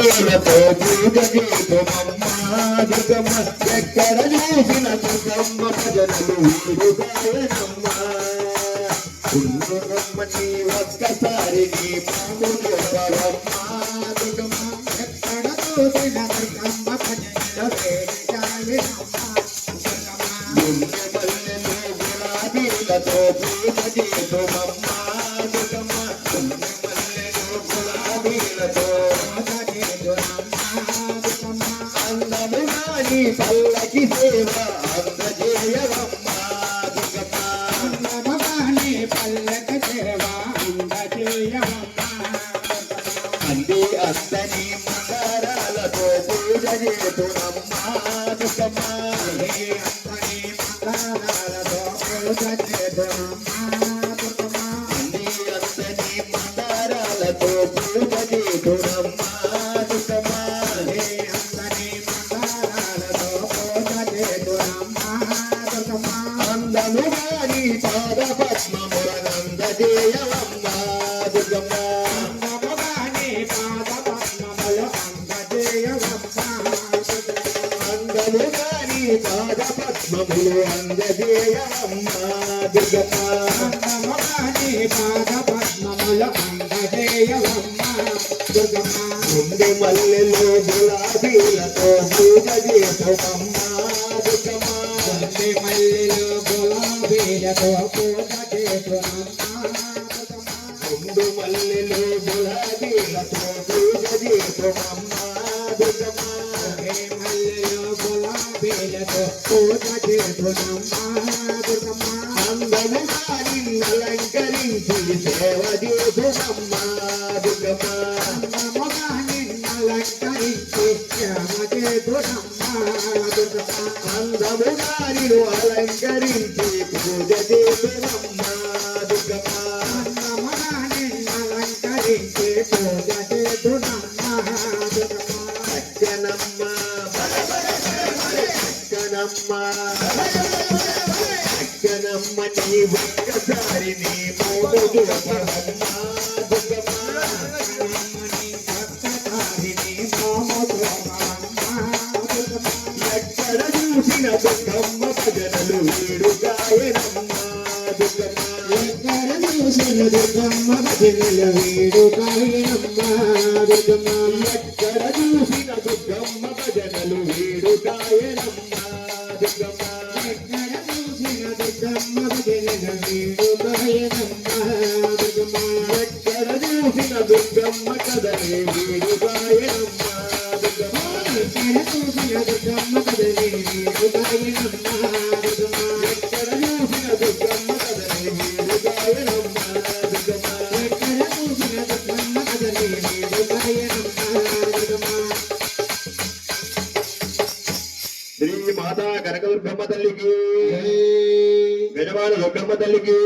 పూలతో పూజ చేతుమమ్మ ఎక్కడ చూసిన దుర్గమ్మ ఒక్కసారి నీ అందముగా నీ పల్లకి సేవ అందజేయవమ్మ అంది అందని మందారాలతో పూజ చేతునమ్మ దుర్గమ్మ అందని మందారాలతో పూజ చేతునమ్మ దుర్గమ్మ నీ పాద పద్మములనందజేయవమ్మ దుర్గమ్మ అందముగా నీ పాద పద్మములు అందజేయవమ్మ దుర్గమ్మ గుండె మల్లెలు గులాబీలతో పూజ చేతుమమ్మ దుర్గమ్మ. గులాబీలతో పూజ చేస్తున్నాం గుండు మల్లెలు గులాబీలతో పూజ చేతుమమ్మ దుర్గమ్మ మల్లెలు గులాబీలతో పూజ చేస్తున్నాం సేవ చేతుమమ్మ దుర్గమ్మ. అందముగా అందముగా నిన్ను అలంకరించి పూజ చేతుమమ్మ దుర్గమ్మ. అందముగా నిన్నలంకరించి పూజ చేతుడమ్మ దుర్గమ్మ నీ ఒక్కసారి నీ దుర్గమ్మ. చూసిన దుర్గమ్మ భజనలు వీడుగాయనమ్మ దుర్గమ్మ ఎక్కడ చూసిన దుర్గమ్మ భజనలు వీడు కాయనమ్మ దుర్గమ్మ ఎక్కడ చూసిన దుర్గమ్మ భజనలు వీడుగాయనమ్మ దుర్గమ్మ ఎక్కడ చూసిన దుర్గమ్మ భజనలు వీడు కాయనమ్మ దుర్గమ్మ ఎక్కడ చూసిన దుర్గమ్మ కదలే వీడుగాయనమ్మ దుర్గమ్మ ఎక్కడ చూసిన దుర్గమ్మ మాతా కనకదుర్గమ్మ తల్లికి. గజవాడ దుర్గమ్మ తల్లికి.